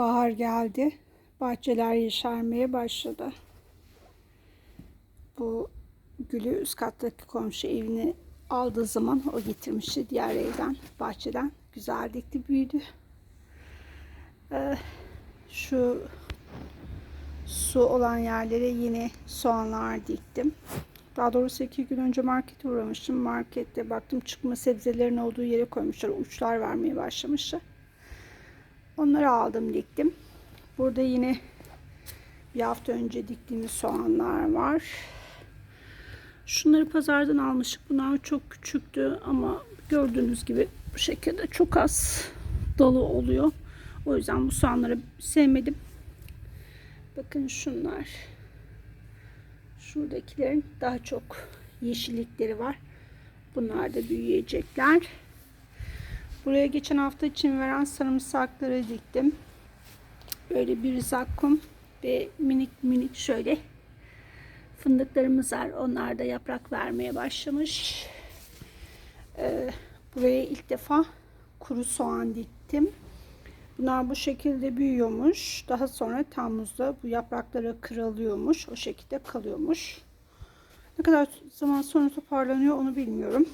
Bahar geldi. Bahçeler yeşermeye başladı. Bu gülü üst kattaki komşu evini aldığı zaman o getirmişti diğer evden, bahçeden. Güzel dikti, büyüdü. Ee, şu su olan yerlere yine soğanlar diktim. Daha doğrusu iki gün önce markete uğramıştım. Markette baktım çıkma sebzelerin olduğu yere koymuşlar. Uçlar vermeye başlamışlar. Onları aldım diktim. Burada yine bir hafta önce diktiğimiz soğanlar var. Şunları pazardan almıştık. Bunlar çok küçüktü ama gördüğünüz gibi bu şekilde çok az dalı oluyor. O yüzden bu soğanları sevmedim. Bakın şunlar. Şuradakilerin daha çok yeşillikleri var. Bunlar da büyüyecekler. Buraya geçen hafta için veren sarımsakları diktim. Böyle bir zakkum ve minik minik şöyle fındıklarımız var. Onlar da yaprak vermeye başlamış. Ee, buraya ilk defa kuru soğan diktim. Bunlar bu şekilde büyüyormuş. Daha sonra Temmuz'da bu yaprakları kırılıyormuş. O şekilde kalıyormuş. Ne kadar zaman sonra toparlanıyor onu bilmiyorum.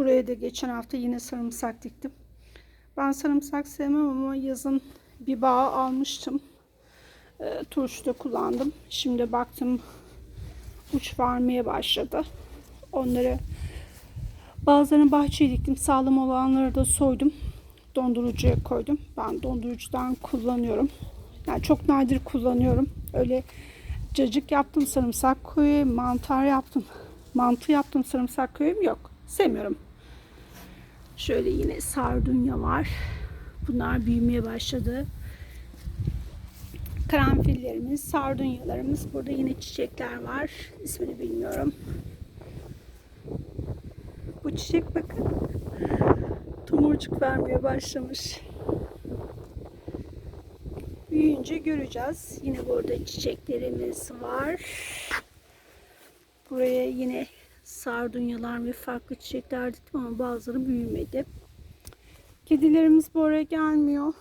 Ee, buraya da geçen hafta yine sarımsak diktim. Ben sarımsak sevmem ama yazın bir bağ almıştım. E, turşuda kullandım. Şimdi baktım uç vermeye başladı. Onları bazılarını bahçeye diktim. Sağlam olanları da soydum. Dondurucuya koydum. Ben dondurucudan kullanıyorum. Yani çok nadir kullanıyorum. Öyle cacık yaptım sarımsak koyayım, mantar yaptım. Mantı yaptım sarımsak koyayım yok. Sevmiyorum. Şöyle yine sardunya var. Bunlar büyümeye başladı. Karanfillerimiz, sardunyalarımız. Burada yine çiçekler var. İsmini bilmiyorum. Bu çiçek bakın. Tomurcuk vermeye başlamış. Büyüyünce göreceğiz. Yine burada çiçeklerimiz var. Buraya yine sardunyalar ve farklı çiçekler diktim ama bazıları büyümedi. Kedilerimiz bu araya gelmiyor.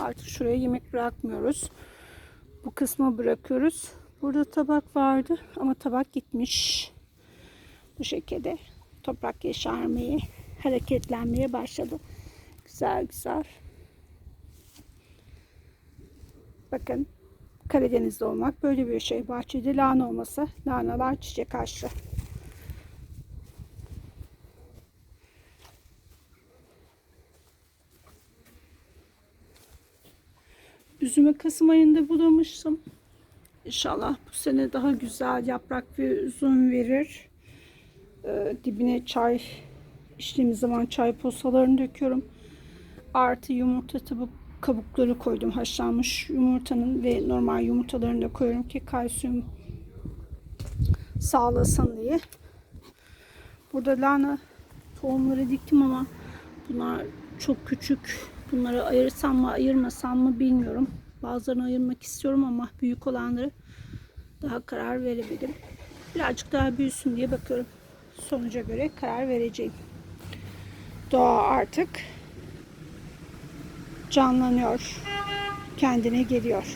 Artık şuraya yemek bırakmıyoruz. Bu kısma bırakıyoruz. Burada tabak vardı ama tabak gitmiş. Bu şekilde toprak yeşermeye, hareketlenmeye başladı. Güzel güzel. Bakın Karadeniz'de olmak böyle bir şey. Bahçede lahana olmasa lahanalar çiçek açtı. Üzümü Kasım ayında bulamıştım. İnşallah bu sene daha güzel yaprak ve üzüm verir. Ee, dibine çay içtiğimiz zaman çay posalarını döküyorum. Artı yumurta tabi kabukları koydum. Haşlanmış yumurtanın ve normal yumurtalarını da koyuyorum ki kalsiyum sağlasın diye. Burada lahana tohumları diktim ama bunlar çok küçük. Bunları ayırsam mı ayırmasam mı bilmiyorum. Bazılarını ayırmak istiyorum ama büyük olanları daha karar veremedim. Birazcık daha büyüsün diye bakıyorum. Sonuca göre karar vereceğim. Doğa artık canlanıyor. Kendine geliyor.